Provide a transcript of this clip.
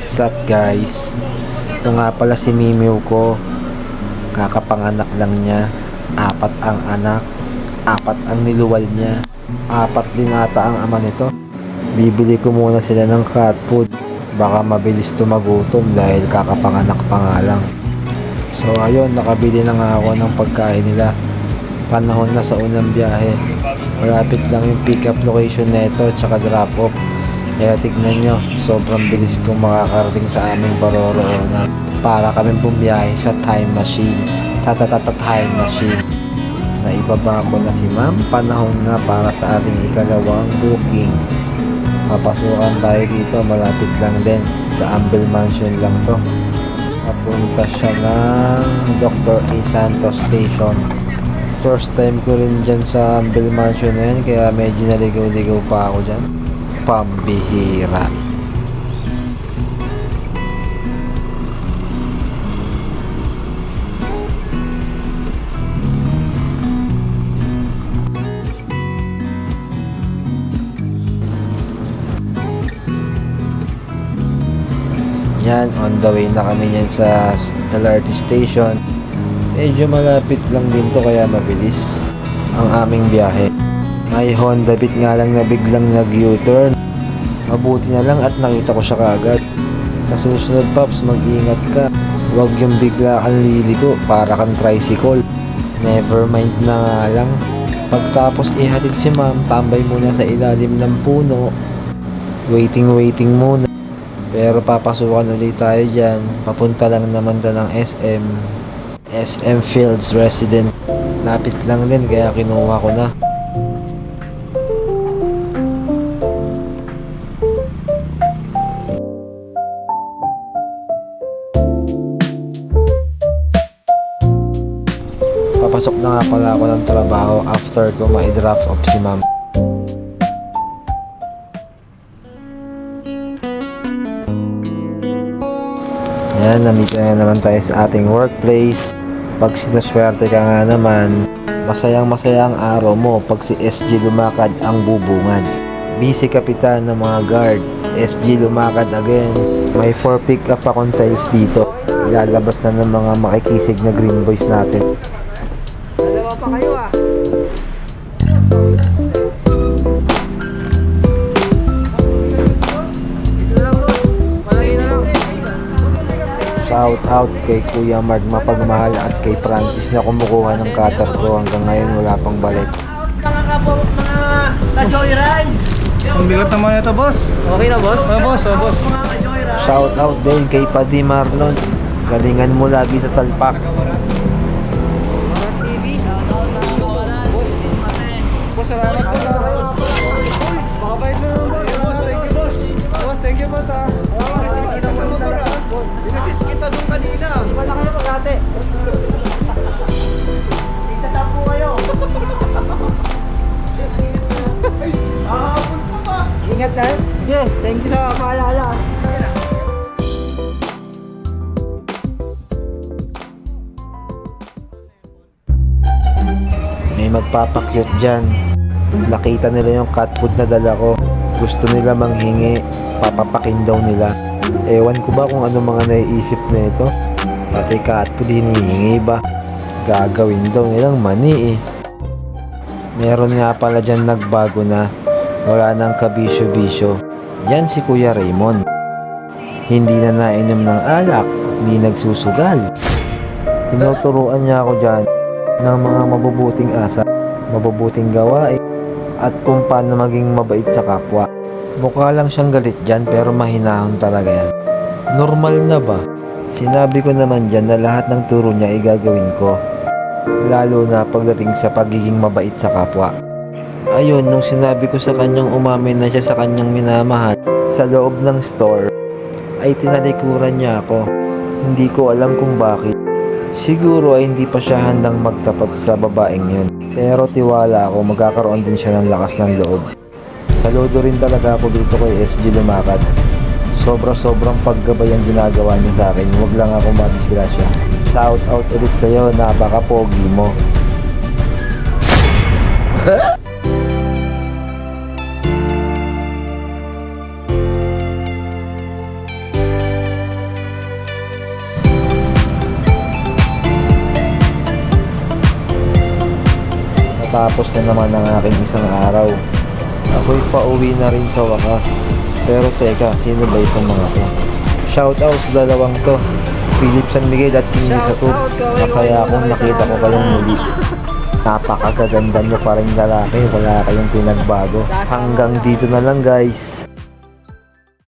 What's up guys? Ito nga pala si Mimiw ko. Kakapanganak lang niya. Apat ang anak. Apat ang niluwal niya. Apat din ata ang ama nito. Bibili ko muna sila ng cat food. Baka mabilis tumagutom dahil kakapanganak pa nga lang. So ayun, nakabili na nga ako ng pagkain nila. Panahon na sa unang biyahe. Malapit lang yung pick up location nito tsaka drop off. Kaya tignan nyo, sobrang bilis kong makakarating sa aming paroroonan. Para kami bumiyahe sa time machine. Tatatata time machine. Naibaba ko na si ma'am. Panahon na para sa ating ikalawang booking. Papasukan tayo dito. Malapit lang din. Sa Ambil Mansion lang to. Papunta siya ng Dr. A. Santos Station. First time ko rin dyan sa Ambil Mansion na yan. Kaya medyo naligaw-ligaw pa ako dyan pambihira. Yan, on the way na kami yan sa LRT station. Medyo malapit lang din to kaya mabilis ang aming biyahe. May Honda Beat nga lang na biglang nag-U-turn. Mabuti na lang at nakita ko siya kaagad. Sa susunod Pops, mag-ingat ka. Huwag yung bigla kang liliko para kang tricycle. Never mind na nga lang. Pagtapos ihatid si ma'am, tambay muna sa ilalim ng puno. Waiting waiting muna. Pero papasukan ulit tayo dyan. Papunta lang naman to ng SM. SM Fields Resident. Lapit lang din kaya kinuha ko na. Papasok na nga pala ako ng trabaho after ko ma-drop off si ma'am. Ayan, nandito na naman tayo sa ating workplace. Pag sinuswerte ka nga naman, masayang masaya ang araw mo pag si SG lumakad ang bubungan. Busy kapitan ng mga guard, SG lumakad again. May 4 pick up akong tiles dito. Ilalabas na ng mga makikisig na green boys natin. Shout out kay Kuya Mark Mapagmahal at kay Francis na kumukuha ng cutter ko hanggang ngayon wala pang balik. Mga kapo, mga ka-joyride. Ang bigat naman ito, boss. Okay na boss? Oh, boss, oh, boss. Mga ka-joyride. Shout out din kay Paddy Marlon. Galingan mo lagi sa talpak. Mga TV. Boss, salamat po sa... Ingat na. Yeah, thank you sa paalala. May magpapakyot dyan. Nakita nila yung cat food na dala ko. Gusto nila manghingi. Papapakin daw nila. Ewan ko ba kung ano mga naiisip na ito. Pati cat food hinihingi ba? Gagawin daw nilang mani eh. Meron nga pala dyan nagbago na. Wala nang kabisyo-bisyo. Yan si Kuya Raymond. Hindi na nainom ng alak. Hindi nagsusugal. Tinuturuan niya ako dyan ng mga mabubuting asa, mabubuting gawain, at kung paano maging mabait sa kapwa. Mukha lang siyang galit dyan pero mahinahon talaga yan. Normal na ba? Sinabi ko naman dyan na lahat ng turo niya ay gagawin ko. Lalo na pagdating sa pagiging mabait sa kapwa. Ayun, nung sinabi ko sa kanyang umamin na siya sa kanyang minamahal sa loob ng store, ay tinalikuran niya ako. Hindi ko alam kung bakit. Siguro ay hindi pa siya handang magtapat sa babaeng yun. Pero tiwala ako magkakaroon din siya ng lakas ng loob. Saludo rin talaga ako dito kay SG Lumakad. Sobra-sobrang paggabay ang ginagawa niya sa akin. Huwag lang ako madisgrasya. Shout out ulit sa'yo, napaka-pogi mo. Natapos na naman ang aking isang araw. Ako'y pauwi na rin sa wakas. Pero teka, sino ba itong mga to? Shoutout sa dalawang to. Philip San Miguel at Kimi Satub. Masaya akong nakita ko kayong muli. Napakagaganda nyo pa rin lalaki. Wala kayong pinagbago. Hanggang dito na lang guys.